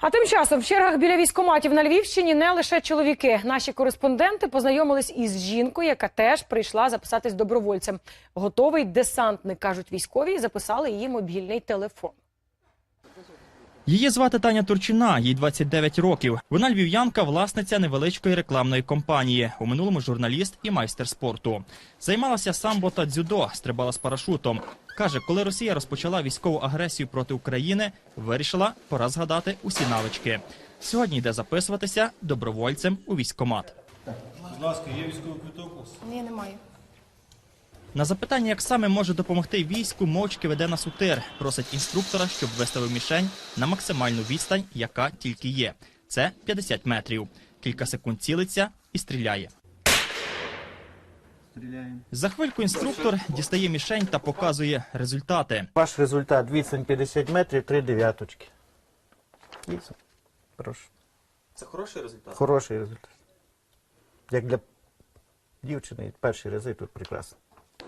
А тим часом в чергах біля військоматів на Львівщині не лише чоловіки. Наші кореспонденти познайомились із жінкою, яка теж прийшла записатись добровольцем. Готовий десантник, кажуть військові, і записали її мобільний телефон. Її звати Таня Турчина, їй 29 років. Вона львів'янка, власниця невеличкої рекламної компанії. У минулому журналіст і майстер спорту. Займалася самбо та дзюдо, стрибала з парашутом. Каже, коли Росія розпочала військову агресію проти України, вирішила пора згадати усі навички. Сьогодні йде записуватися добровольцем у військкомат. Будь ласка, є військовий квиток? Ні, немає. На запитання, як саме може допомогти війську, мовчки веде на сутир. Просить інструктора, щоб виставив мішень на максимальну відстань, яка тільки є. Це 50 метрів. Кілька секунд цілиться і стріляє. За хвильку інструктор дістає мішень та показує результати. Ваш результат відстань 50 метрів, 3 дев'яточки. Прошу. Це хороший результат. Хороший результат. Як для дівчини, перші рази тут прекрасно.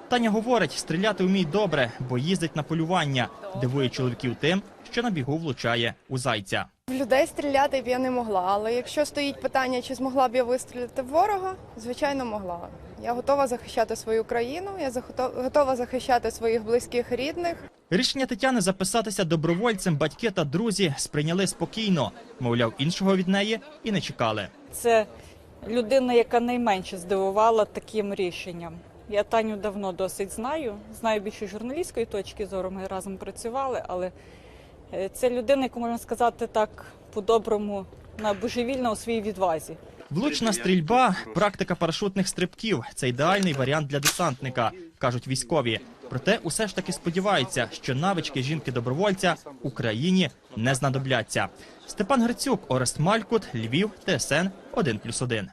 Таня говорить, стріляти вміє добре, бо їздить на полювання. Дивує чоловіків тим, що на бігу влучає у зайця. В людей стріляти б я не могла, але якщо стоїть питання, чи змогла б я вистрілити в ворога, звичайно, могла. Я готова захищати свою країну, я захото- готова захищати своїх близьких рідних. Рішення Тетяни записатися добровольцем батьки та друзі сприйняли спокійно. Мовляв, іншого від неї і не чекали. Це людина, яка найменше здивувала таким рішенням. Я Таню давно досить знаю. Знаю більше журналістської точки зору. Ми разом працювали, але це людина, яку можна сказати так по-доброму, на божевільна у своїй відвазі. Влучна стрільба, практика парашутних стрибків це ідеальний варіант для десантника, кажуть військові. Проте усе ж таки сподіваються, що навички жінки-добровольця Україні не знадобляться. Степан Грицюк, Орест Малькут, Львів, ТСН 1+,1.